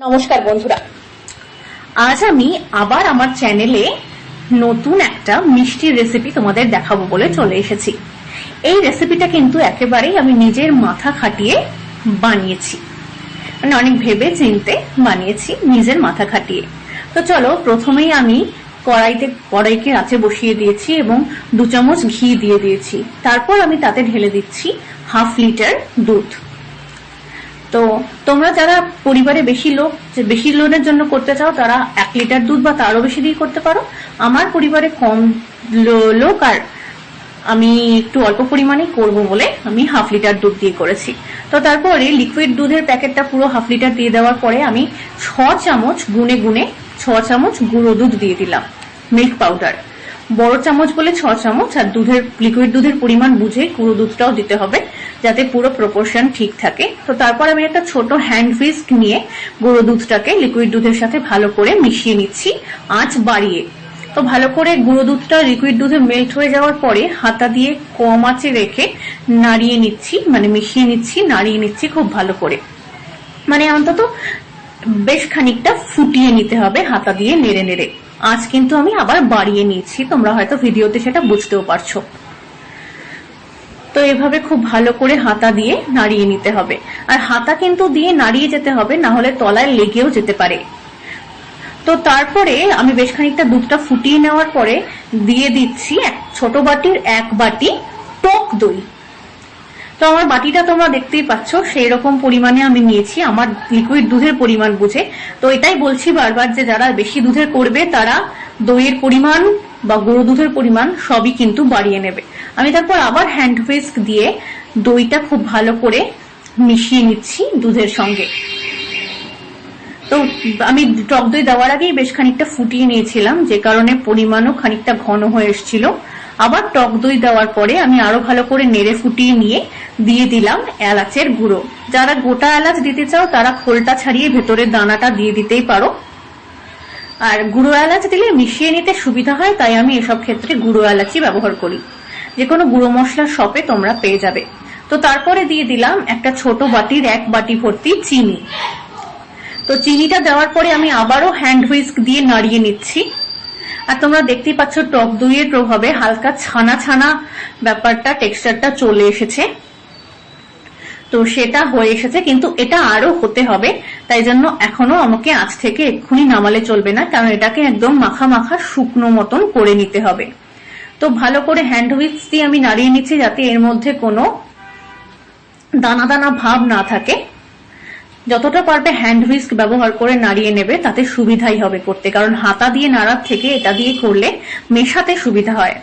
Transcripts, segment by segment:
নমস্কার বন্ধুরা। আজ আমি আবার আমার চ্যানেলে নতুন একটা মিষ্টির রেসিপি তোমাদের দেখাবো বলে চলে এসেছি। এই রেসিপিটা কিন্তু একেবারেই আমি নিজের মাথা খাটিয়ে বানিয়েছি। মানে অনেক ভেবে চিনতে বানিয়েছি, নিজের মাথা খাটিয়ে। তো চলো, প্রথমেই আমি কড়াইতে, কড়াইকে আঁচে বসিয়ে দিয়েছি এবং দু চামচ ঘি দিয়ে দিয়েছি। তারপর আমি তাতে ঢেলে দিচ্ছি হাফ লিটার দুধ। তো তোমরা যারা পরিবারে বেশি লোক বেশি লোনের জন্য করতে চাও, তারা এক লিটার দুধ বা তারও বেশি দিয়ে করতে পারো। আমার পরিবারে কম লোক আর আমি একটু অল্প পরিমাণে করব বলে আমি হাফ লিটার দুধ দিয়ে করেছি। তো তারপরে লিকুইড দুধের প্যাকেটটা পুরো হাফ লিটার দিয়ে দেওয়ার পরে আমি ছ চামচ গুনে গুনে ছ চামচ গুঁড়ো দুধ দিয়ে দিলাম মিল্ক পাউডার বড় চামচ বলে ছ চামচ আর দুধের লিকুইড দুধের পরিমাণ বুঝে গুঁড়ো দুধটাও দিতে হবে যাতে পুরো প্রপোর্শন ঠিক থাকে। তো তারপর আমি একটা ছোট হ্যান্ড হুইস্ক নিয়ে গুঁড়ো দুধটাকে লিকুইড দুধের সাথে ভালো করে মিশিয়ে নিচ্ছি আঁচ বাড়িয়ে। তো ভালো করে গুঁড়ো দুধটা লিকুইড দুধে মেল্ট হয়ে যাওয়ার পরে হাতা দিয়ে কম আঁচে রেখে নাড়িয়ে নিচ্ছি মানে মিশিয়ে নিচ্ছি, নাড়িয়ে নিচ্ছি খুব ভালো করে। মানে অন্তত বেশ খানিকটা ফুটিয়ে নিতে হবে হাতা দিয়ে নেড়ে নেড়ে। আজ কিন্তু আমি আবার বাড়িয়ে নিয়েছি। তোমরা হয়তো ভিডিওতে সেটা বুঝতেও পারছ। তো এভাবে খুব ভালো করে হাতা দিয়ে নাড়িয়ে নিতে হবে। আর হাতা কিন্তু দিয়ে নাড়িয়ে যেতে হবে, না হলে তলায় লেগেও যেতে পারে। তো তারপরে আমি বেশ খানিকটা দুধটা ফুটিয়ে নেওয়ার পরে দিয়ে দিচ্ছি এক ছোট বাটির এক বাটি টক দই। তো আমার বাটিটা তোমরা দেখতেই পাচ্ছ, সেই রকম পরিমাণে আমি নিয়েছি, আমার লিকুইড দুধের পরিমাণ বুঝে। তো এটাই বলছি বারবার যে যারা বেশি দুধের করবে, তারা দইয়ের পরিমাণ বা গরু দুধের পরিমাণ সবই কিন্তু বাড়িয়ে নেবে। আমি তারপর আবার হ্যান্ড হুইস্ক দিয়ে দইটা খুব ভালো করে মিশিয়ে নিচ্ছি দুধের সঙ্গে। তো আমি টক দই দেওয়ার আগেই বেশ খানিকটা ফুটিয়ে নিয়েছিলাম, যে কারণে পরিমাণও খানিকটা ঘন হয়ে এসেছিল। আবার টক দই দেওয়ার পরে আমি আরও ভালো করে নেড়ে ফুটিয়ে নিয়ে দিয়ে দিলাম এলাচের গুঁড়ো। যারা গোটা এলাচ দিতে চাও, তারা খোলটা ছাড়িয়ে ভেতরের দানাটা দিয়ে দিতেই পারো। আর গুঁড়ো এলাচ দিলে মিশিয়ে নিতে সুবিধা হয়, তাই আমি এসব ক্ষেত্রে গুঁড়ো এলাচই ব্যবহার করি। যে কোনো গুঁড়ো মশলার শপে তোমরা পেয়ে যাবে। তো তারপরে দিয়ে দিলাম একটা ছোট বাটির এক বাটি ভর্তি চিনি। তো চিনিটা দেওয়ার পরে আমি আবারও হ্যান্ড হুইস্ক দিয়ে নাড়িয়ে নিচ্ছি। আর তোমরা দেখতেই পাচ্ছ, টক দইয়ের প্রভাবে হালকা ছানা ছানা ব্যাপারটা, টেক্সচারটা চলে এসেছে। তো সেটা হয়ে এসেছে, কিন্তু এটা আরও হতে হবে। তাই জন্য এখনও আমাকে আজ থেকে এক্ষুনি নামালে চলবে না, কারণ এটাকে একদম মাখা মাখা শুকনো মতন করে নিতে হবে। তো ভালো করে হ্যান্ড হুইক্স দিয়ে আমি নাড়িয়ে নিচ্ছি যাতে এর মধ্যে কোনো দানা দানা ভাব না থাকে। যতটা পারবে হ্যান্ড হুইস্ক ব্যবহার করে নাড়িয়ে নেবে, তাতে সুবিধাই হবে করতে। কারণ হাতা দিয়ে নাড়ার থেকে এটা দিয়ে করলে মেশাতে সুবিধা হয়।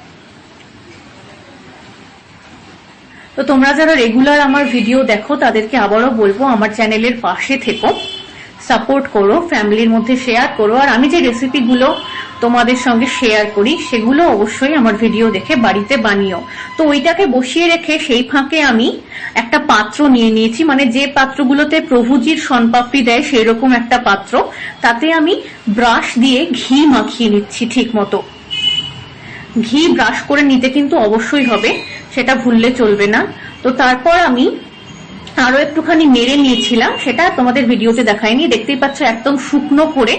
তো তোমরা যারা রেগুলার আমার ভিডিও দেখো, তাদেরকে আবারও বলব, আমার চ্যানেলের পাশে থেকো। সাপোর্ট করো ফ্যামিলির মধ্যে শেয়ার করো। আর আমি যে রেসিপিগুলো তোমাদের সঙ্গে শেয়ার করি, সেগুলো অবশ্যই আমার ভিডিও দেখে বাড়িতে বানিও। তো ওইটাকে বসিয়ে রেখে সেই ফাঁকে আমি একটা পাত্র নিয়ে নিয়েছি মানে যে পাত্রগুলোতে প্রভুজির সনপাপড়ি দেয় সেই রকম একটা পাত্র। তাতে আমি ব্রাশ দিয়ে ঘি মাখিয়ে নিচ্ছি ঠিক মতো। ঘি ব্রাশ করে নিতে কিন্তু অবশ্যই হবে, সেটা ভুললে চলবে না। তো তারপর আমি আরও একটুখানি মেরে নিয়েছিলাম, সেটা তোমাদের ভিডিওতে দেখাইনি। দেখতেই পাচ্ছ একদম শুকনো করে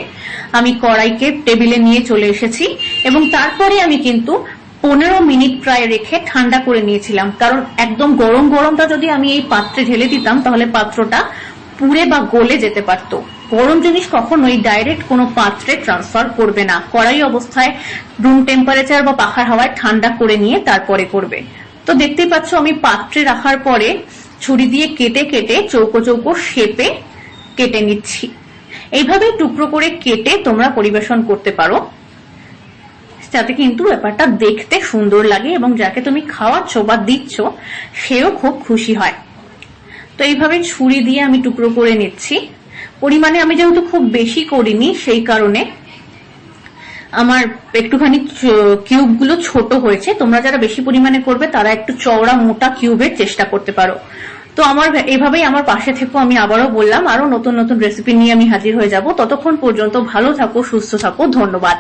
আমি কড়াইকে টেবিলে নিয়ে চলে এসেছি এবং তারপরে আমি কিন্তু পনেরো মিনিট প্রায় রেখে ঠান্ডা করে নিয়েছিলাম। কারণ একদম গরম গরমটা যদি আমি এই পাত্রে ঢেলে দিতাম, তাহলে পাত্রটা পুড়ে বা গলে যেতে পারতো। গরম জিনিস কখনোই ডাইরেক্ট কোনো পাত্রে ট্রান্সফার করবে না। কড়াই অবস্থায় রুম টেম্পারেচার বা পাখার হাওয়ায় ঠান্ডা করে নিয়ে তারপরে করবে। তো দেখতেই পাচ্ছ আমি পাত্রে রাখার পরে ছুরি দিয়ে কেটে কেটে চৌকো চৌকো শেপে কেটে নিচ্ছি। এইভাবে টুকরো করে কেটে তোমরা পরিবেশন করতে পারো। যাতে কিন্তু ব্যাপারটা দেখতে সুন্দর লাগে এবং যাকে তুমি খাওয়াচ্ছ বা দিচ্ছ, সেও খুব খুশি হয়। তো এইভাবে ছুরি দিয়ে আমি টুকরো করে নিচ্ছি। পরিমাণে আমি যেহেতু খুব বেশি করিনি, সেই কারণে আমার একটুখানি কিউবগুলো ছোট হয়েছে। তোমরা যারা বেশি পরিমাণে করবে, তারা একটু চওড়া মোটা কিউবের চেষ্টা করতে পারো। তো আমার এভাবেই আমার পাশে থেকেও আমি আবারও বললাম আরও নতুন নতুন রেসিপি নিয়ে আমি হাজির হয়ে যাব। ততক্ষণ পর্যন্ত ভালো থাকো, সুস্থ থাকো, ধন্যবাদ।